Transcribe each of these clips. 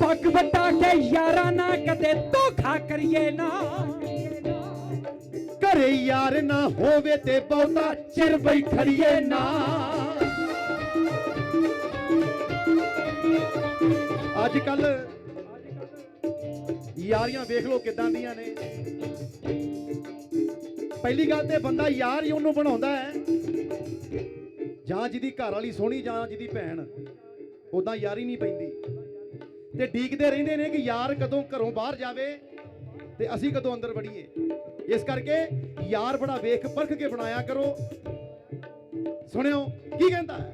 ਕੇ ਯਾਰਾਂ ਨਾ ਕਦੇ ਧੋਖਾ ਕਰੀਏ ਨਾ। ਘਰੇ ਯਾਰ ਨਾ ਹੋਵੇ ਤੇ ਬਹੁਤਾ ਚਿਰ ਬਈ ਖੜੀਏ ਨਾ। ਅੱਜ ਕੱਲ ਯਾਰੀਆਂ ਵੇਖ ਲਓ ਕਿਦਾਂ ਦੀਆਂ ਨੇ। ਪਹਿਲੀ ਗੱਲ ਤੇ ਬੰਦਾ ਯਾਰ ਹੀ ਉਹਨੂੰ ਬਣਾਉਂਦਾ ਹੈ। ਜਾਂ ਜਿਹਦੀ ਘਰ ਵਾਲੀ ਸੋਹਣੀ, ਜਾਂ ਜਿਹਦੀ ਭੈਣ। ਉਦਾਂ ਯਾਰੀ ਨਹੀਂ ਪੈਂਦੀ। ਤੇ ਡੀਕਦੇ ਰਹਿੰਦੇ ਨੇ ਕਿ ਯਾਰ ਕਦੋਂ ਘਰੋਂ ਬਾਹਰ ਜਾਵੇ ਤੇ ਅਸੀਂ ਕਦੋਂ ਅੰਦਰ ਵੜੀਏ। ਇਸ ਕਰਕੇ ਯਾਰ ਬੜਾ ਵੇਖ ਪਰਖ ਕੇ ਬਣਾਇਆ ਕਰੋ। ਸੁਣਿਓ, ਕੀ ਕਹਿੰਦਾ ਹੈ?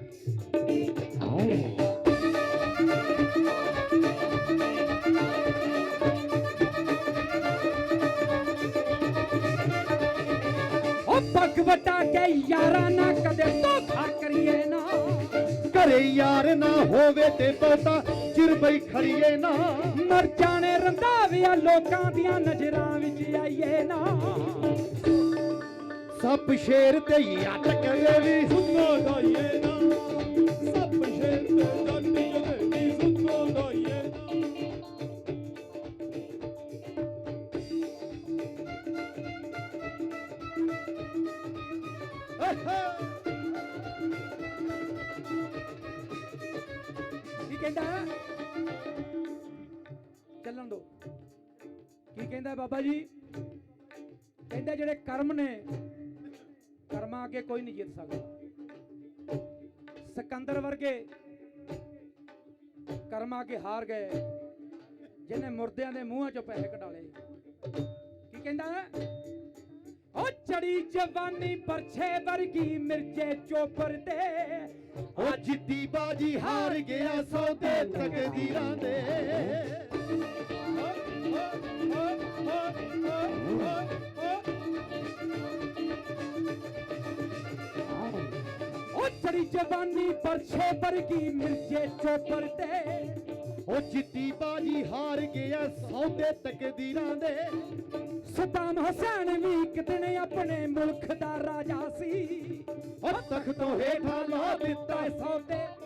ਉਹ ਪੱਗ ਵਟਾ ਕੇ ਯਾਰਾਂ ਨਾ ਕਦੇ ਧੋਖਾ ਕਰੀਏ ਨਾ। ਘਰੇ ਯਾਰ ਨਾ ਹੋਵੇ ਤੇ ਬਹੁਤਾ ਚਿਰ ਬਈ ਖੜੀਏ ਨਾ। ਮਰ ਜਾਣੇ ਰੰਧਾਵਿਆ ਲੋਕਾਂ ਦੀਆਂ ਨਜ਼ਰਾਂ ਵਿੱਚ ਆਈਏ ਨਾ। ਸੱਪ ਸ਼ੇਰ ਤੇ ਯੱਟ ਕਰੇ ਵੀ ਸੁੱਤੋ ਦਾਈਏ ਨਾ। ਕਹਿੰਦਾ? ਚੱਲਣ ਦੋ। ਕੀ ਕਹਿੰਦਾ ਬਾਬਾ ਜੀ? ਕਹਿੰਦਾ ਜਿਹੜੇ ਕਰਮ ਨੇ, ਕਰਮਾਂ ਅੱਗੇ ਕੋਈ ਨਹੀਂ ਜਿੱਤ ਸਕਦਾ। ਸਿਕੰਦਰ ਵਰਗੇ ਕਰਮਾਂ ਅੱਗੇ ਹਾਰ ਗਏ, ਜਿਹਨੇ ਮੁਰਦਿਆਂ ਦੇ ਮੂੰਹਾਂ ਚੋਂ ਪੈਸੇ ਕਢਾਲੇ ਕੀ ਕਹਿੰਦਾ? ਓ ਚੜੀ ਜਵਾਨੀ ਪਰਛੇ ਵਰਗੀ ਮਿਰਚੇ ਚੋਪਰ ਤੇ ਉਹ ਜਿੱਦੀ ਬਾਜੀ ਹਾਰ ਗਿਆ ਸੌਦੇ ਤਕਦੀਰਾਂ ਦੇ ਓ ਚੜੀ ਜਵਾਨੀ ਪਰਛੇ ਵਰਗੀ ਮਿਰਚੇ ਚੋਪਰ ਤੇ ਉਹ ਜਿੱਦੀ ਬਾਜੀ ਹਾਰ ਗਿਆ ਸੌਦੇ ਤਕਦੀਰਾਂ ਦੇ। ਸਦਾਮ ਹੁਸੈਨ ਵੀ ਕਿਤਨੇ ਆਪਣੇ ਮੁਲਕ ਦਾ ਰਾਜਾ ਸੀ। ਉਹ ਤਖਤੋਂ ਹੇਠਾਂ ਲਾ ਦਿੱਤਾ ਸੌਦੇ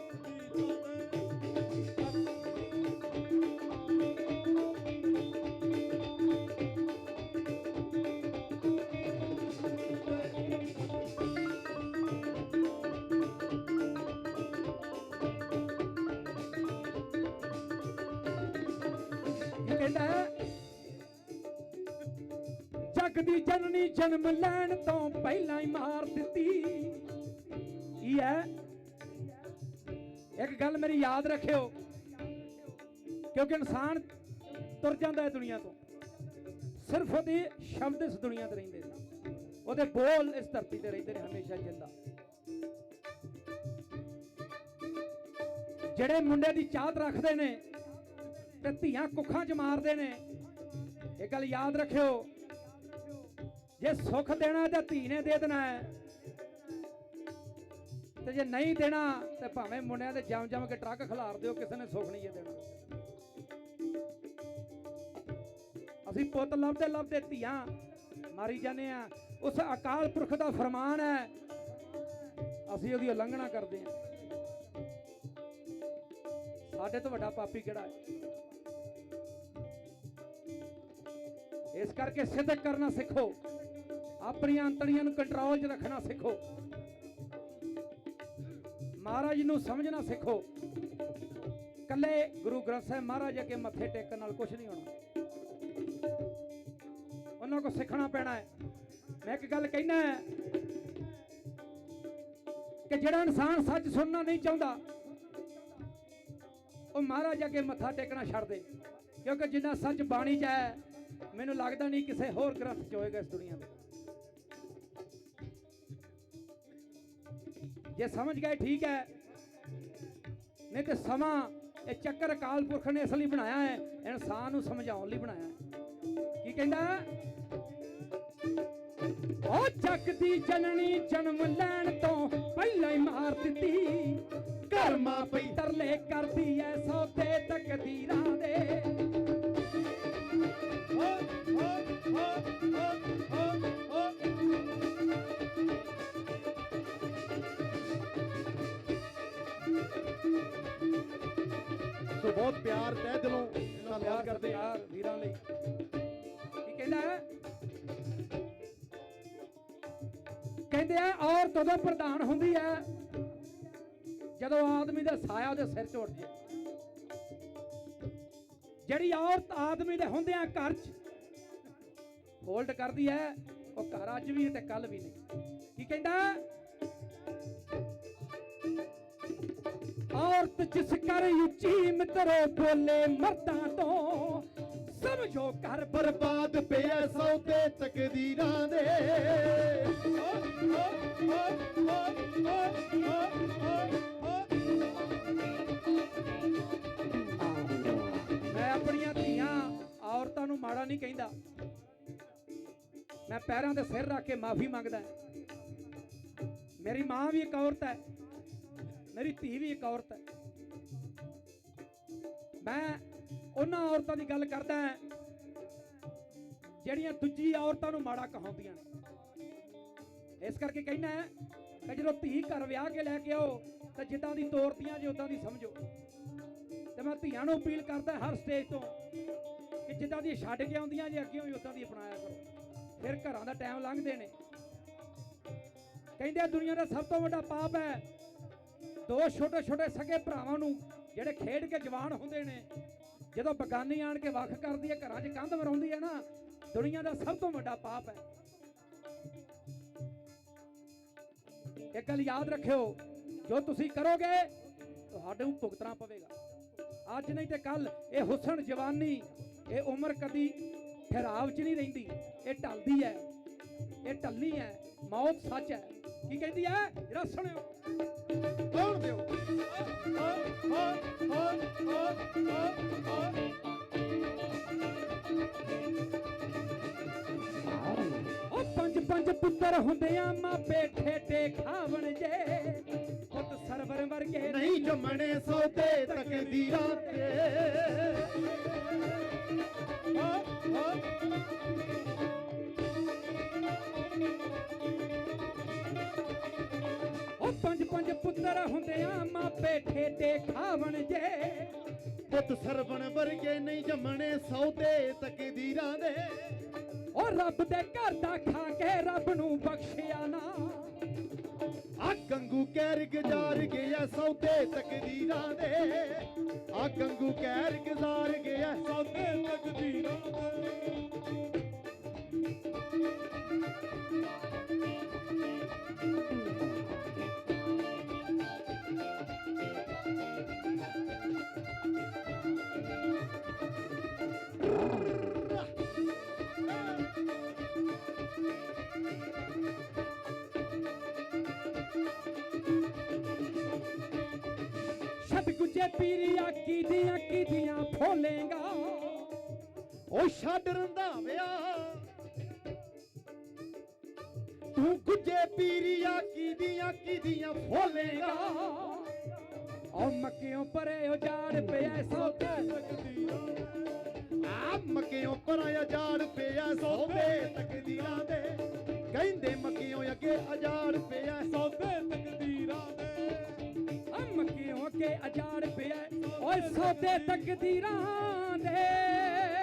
ਕੀ ਜਗ ਦੀ ਜਨਨੀ ਜਨਮ ਲੈਣ ਤੋਂ ਪਹਿਲਾਂ ਹੀ ਮਾਰ ਦਿੱਤੀ। ਕੀ ਹੈ? ਇੱਕ ਗੱਲ ਮੇਰੀ ਯਾਦ ਰੱਖਿਓ, ਕਿਉਂਕਿ ਇਨਸਾਨ ਤੁਰ ਜਾਂਦਾ ਹੈ ਦੁਨੀਆ ਤੋਂ। ਸਿਰਫ ਉਹਦੇ ਸ਼ਬਦ ਇਸ ਦੁਨੀਆ ਤੇ ਰਹਿੰਦੇ ਨੇ। ਉਹਦੇ ਬੋਲ ਇਸ ਧਰਤੀ ਤੇ ਰਹਿੰਦੇ ਨੇ ਹਮੇਸ਼ਾ ਜਿੰਦਾ। ਜਿਹੜੇ ਮੁੰਡੇ ਦੀ ਚਾਹਤ ਰੱਖਦੇ ਨੇ ਤੇ ਧੀਆਂ ਕੁੱਖਾਂ 'ਚ ਮਾਰਦੇ ਨੇ। ਇਹ ਗੱਲ ਯਾਦ ਰੱਖਿਓ। ਜੇ ਸੁੱਖ ਦੇਣਾ ਤਾਂ ਧੀ ਨੇ ਦੇ ਦੇਣਾ ਹੈ। ਤੇ ਜੇ ਨਹੀਂ ਦੇਣਾ, ਤੇ ਭਾਵੇਂ ਮੁੰਡਿਆਂ ਦੇ ਜਮ ਜਮ ਕੇ ਟਰੱਕ ਖਿਲਾਰ ਦਿਓ, ਕਿਸੇ ਨੇ ਸੁੱਖ ਨਹੀਂ ਜੇ ਦੇਣਾ। ਅਸੀਂ ਪੁੱਤ ਲੱਭਦੇ ਲੱਭਦੇ ਧੀਆਂ ਮਾਰੀ ਜਾਂਦੇ ਆ ਉਸ ਅਕਾਲ ਪੁਰਖ ਦਾ ਫਰਮਾਨ ਹੈ, ਅਸੀਂ ਉਹਦੀ ਉਲੰਘਣਾ ਕਰਦੇ ਹਾਂ। ਸਾਡੇ ਤੋਂ ਵੱਡਾ ਪਾਪੀ ਕਿਹੜਾ ਹੈ? ਇਸ ਕਰਕੇ ਸਿੱਧਕ ਕਰਨਾ ਸਿੱਖੋ। ਆਪਣੀਆਂ ਅੰਤੜੀਆਂ ਨੂੰ ਕੰਟਰੋਲ 'ਚ ਰੱਖਣਾ ਸਿੱਖੋ। ਮਹਾਰਾਜ ਨੂੰ ਸਮਝਣਾ ਸਿੱਖੋ। ਕੱਲੇ ਗੁਰੂ ਗ੍ਰੰਥ ਸਾਹਿਬ ਮਹਾਰਾਜ ਅੱਗੇ ਮੱਥੇ ਟੇਕਣ ਨਾਲ ਕੁਝ ਨਹੀਂ ਹੋਣਾ। ਉਹਨਾਂ ਕੋ ਸਿੱਖਣਾ ਪੈਣਾ ਹੈ। ਮੈਂ ਇੱਕ ਗੱਲ ਕਹਿਣਾ ਹੈ ਕਿ ਜਿਹੜਾ ਇਨਸਾਨ ਸੱਚ ਸੁਣਨਾ ਨਹੀਂ ਚਾਹੁੰਦਾ ਉਹ ਮਹਾਰਾਜ ਅੱਗੇ ਮੱਥਾ ਟੇਕਣਾ ਛੱਡ ਦੇ। ਕਿਉਂਕਿ ਜਿੰਨਾ ਸੱਚ ਬਾਣੀ 'ਚ ਹੈ, ਮੈਨੂੰ ਲੱਗਦਾ ਨਹੀਂ ਕਿਸੇ ਹੋਰ ਗ੍ਰੰਥ 'ਚ ਹੋਏਗਾ ਇਸ ਦੁਨੀਆ ਦੇ ਜੇ ਸਮਝ ਗਏ ਠੀਕ ਹੈ, ਨਹੀਂ ਤੇ ਸਮਾਂ ਇਹ ਚੱਕਰ ਅਕਾਲ ਪੁਰਖ ਨੇ ਇਸ ਲਈ ਬਣਾਇਆ ਹੈ, ਇਨਸਾਨ ਨੂੰ ਸਮਝਾਉਣ ਲਈ ਬਣਾਇਆ ਹੈ। ਕੀ ਕਹਿੰਦਾ? ਉਹ ਜੱਗ ਦੀ ਜਨਨੀ ਜਨਮ ਲੈਣ ਤੋਂ ਪਹਿਲਾਂ ਹੀ ਮਾਰ ਦਿੱਤੀ। ਕਰਮਾ ਪਈ ਤਰਲੇ ਕਰਦੀ ਐ ਸੌਦੇ ਤਕਦੀਰਾਂ ਦੇ। ਸੋ ਬਹੁਤ ਪਿਆਰ ਤਹਿ ਦਿਲੋਂ ਧੰਨਵਾਦ ਕਰਦੇ ਆ। ਵੀਰਾਂ ਲਈ। ਕੀ ਕਹਿੰਦਾ ਕਹਿੰਦੇ ਆ ਔਰਤ ਉਦੋਂ ਪ੍ਰਧਾਨ ਹੁੰਦੀ ਹੈ ਜਦੋਂ ਆਦਮੀ ਦਾ ਸਾਇਆ ਉਹਦੇ ਸਿਰ 'ਚ ਉੱਡ ਜਾਏ ਜਿਹੜੀ ਔਰਤ ਆਦਮੀ ਦੇ ਹੁੰਦਿਆਂ ਘਰ 'ਚ ਹੋਲਡ ਕਰਦੀ ਹੈ ਉਹ ਘਰ ਅੱਜ ਵੀ ਤੇ ਕੱਲ ਵੀ ਨਹੀਂ ਕੀ ਕਹਿੰਦਾ ਔਰਤ ਜਿਸ ਕਰ ਉੱਚੀ ਮਿੱਤਰੋ ਬੋਲੇ ਮਰਦਾਂ ਤੋਂ ਸਮਝੋ ਘਰ ਬਰਬਾਦ ਪਿਆ ਸੌਦੇ ਤਕਦੀਰਾਂ ਦੇ ਮੈਂ ਮਾੜਾ ਨਹੀਂ ਕਹਿੰਦਾ। ਮੈਂ ਪੈਰਾਂ ਤੇ ਸਿਰ ਰੱਖ ਕੇ ਮਾਫੀ ਮੰਗਦਾ ਮੇਰੀ ਮਾਂ ਵੀ ਇੱਕ ਔਰਤ ਹੈ। ਮੇਰੀ ਧੀ ਵੀ ਇੱਕ ਔਰਤ ਹੈ। ਮੈਂ ਉਹਨਾਂ ਔਰਤਾਂ ਦੀ ਗੱਲ ਕਰਦਾ ਹਾਂ, ਜਿਹੜੀਆਂ ਦੂਜੀ ਔਰਤਾਂ ਨੂੰ ਮਾੜਾ ਕਹਾਉਂਦੀਆਂ ਨੇ। ਇਸ ਕਰਕੇ ਕਹਿਣਾ ਹੈ ਕਿ ਜਦੋਂ ਧੀ ਘਰ ਵਿਆਹ ਕੇ ਲੈ ਕੇ ਆਓ, ਤਾਂ ਜਿੱਦਾਂ ਦੀ ਤੋਰਦੀਆਂ ਜੇ ਉਦਾਂ ਦੀ ਸਮਝੋ। ਤੇ ਮੈਂ ਧੀਆਂ ਨੂੰ ਅਪੀਲ ਕਰਦਾ ਹਰ ਸਟੇਜ ਤੋਂ। ਕਿ ਜਿੱਦਾਂ ਦੀ ਛੱਡ ਕੇ ਆਉਂਦੀਆਂ ਜੇ ਅੱਗੇ ਵੀ ਉਦਾਂ ਦੀ ਅਪਣਾਇਆ ਕਰੋ। ਫਿਰ ਘਰਾਂ ਦਾ ਟਾਈਮ ਲੰਘਦੇ ਨੇ। ਕਹਿੰਦੇ ਆ, ਦੁਨੀਆ ਦਾ ਸਭ ਤੋਂ ਵੱਡਾ ਪਾਪ ਹੈ ਦੋ ਛੋਟੇ ਛੋਟੇ ਸਕੇ ਭਰਾਵਾਂ ਨੂੰ, ਜਿਹੜੇ ਖੇਡ ਕੇ ਜਵਾਨ ਹੁੰਦੇ ਨੇ। ਜਦੋਂ ਬਗਾਨੀ ਆਣ ਕੇ ਵੱਖ ਕਰਦੀ ਹੈ, ਘਰਾਂ 'ਚ ਕੰਧ ਮਰਾਉਂਦੀ ਹੈ ਨਾ, ਦੁਨੀਆ ਦਾ ਸਭ ਤੋਂ ਵੱਡਾ ਪਾਪ ਹੈ। ਇੱਕ ਗੱਲ ਯਾਦ ਰੱਖਿਓ, ਜੋ ਤੁਸੀਂ ਕਰੋਗੇ, ਤੁਹਾਡੇ ਨੂੰ ਭੁਗਤਣਾ ਪਵੇਗਾ। ਅੱਜ ਨਹੀਂ ਤੇ ਕੱਲ ਇਹ ਹੁਸਨ ਜਵਾਨੀ ਇਹ ਉਮਰ ਕਦੀ ਠਹਿਰਾਵ 'ਚ ਨਹੀਂ ਰਹਿੰਦੀ। ਇਹ ਢਲਦੀ ਹੈ। ਇਹ ਢਲਣੀ ਹੈ। ਮੌਤ ਸੱਚ ਹੈ। ਕੀ ਕਹਿੰਦੀ ਹੈ? ਜਰਾ ਸੁਣਿਓ। ਕੌਣ ਦਿਓ। ਉਹ ਪੰਜ ਪੰਜ ਪੁੱਤਰ ਹੁੰਦਿਆਂ ਮਾਪੇ ਠੇਡੇ ਖਾਵਣ ਜੇ। ਸਰਵਰ ਵਰਗੇ ਨਹੀਂ ਜੰਮਣੇ ਸੌਦੇ ਤਕਦੀਰਾਂ ਤੇ ਉਹ ਪੰਜ ਪੰਜ ਪੁੱਤਰ ਹੁੰਦਿਆਂ ਮਾਪੇ ਠੇਡੇ ਖਾਵਣ ਜੇ। ਪੁੱਤ ਸਰਵਣ ਵਰਗੇ ਨਹੀਂ ਜੰਮਣੇ ਸੌਦੇ ਤਕਦੀਰਾਂ ਦੇ ਉਹ ਰੱਬ ਦੇ ਘਰ ਦਾ ਖਾ ਕੇ ਰੱਬ ਨੂੰ ਬਖਸ਼ਿਆ ਨਾ। ਆ ਗੰਗੂ ਕਹਿਰ ਗਜ਼ਾਰ ਗਿਆ ਸੌਦੇ ਤਕਦੀਰਾਂ ਦੇ ਆ ਗੰਗੂ ਕਹਿਰ ਗੁਜ਼ਾਰ ਗਿਆ ਸੌਦੇ ਛੱਡ ਗੁੱਜੇ ਪੀਰੀਆ ਕੀਦੀਆਂ ਕੀਦੀਆਂ ਫੋਲੇਗਾ। ਉਹ ਛੱਡ ਰੰਧਾਵਿਆ। ਤੂੰ ਗੁੱਜੇ ਪੀਰੀਆ ਕੀਦੀਆਂ ਕੀਦੀਆਂ ਫੋਲੇਗਾ। ਉਹ ਮੱਕਿਓਂ ਪਰੇ ਉਜਾੜ ਪਿਆ ਸੌਦੇ ਤਕਦੀਰਾਂ ਦੇ ਆ ਮੱਕਿਓਂ ਪਰਾਂ ਅਜਾੜ ਪਿਆ ਸੌਦੇ ਤਕਦੀਰਾਂ ਦੇ ਕਹਿੰਦੇ ਮੱਕਿਓਂ ਅੱਗੇ ਅਜਾੜ ਪਿਆ ਸੌਦੇ ਮੱਕਿਓਂ ਪਿਆ। ਓਏ ਸੌਦੇ ਤਕਦੀਰਾਂ ਦੇ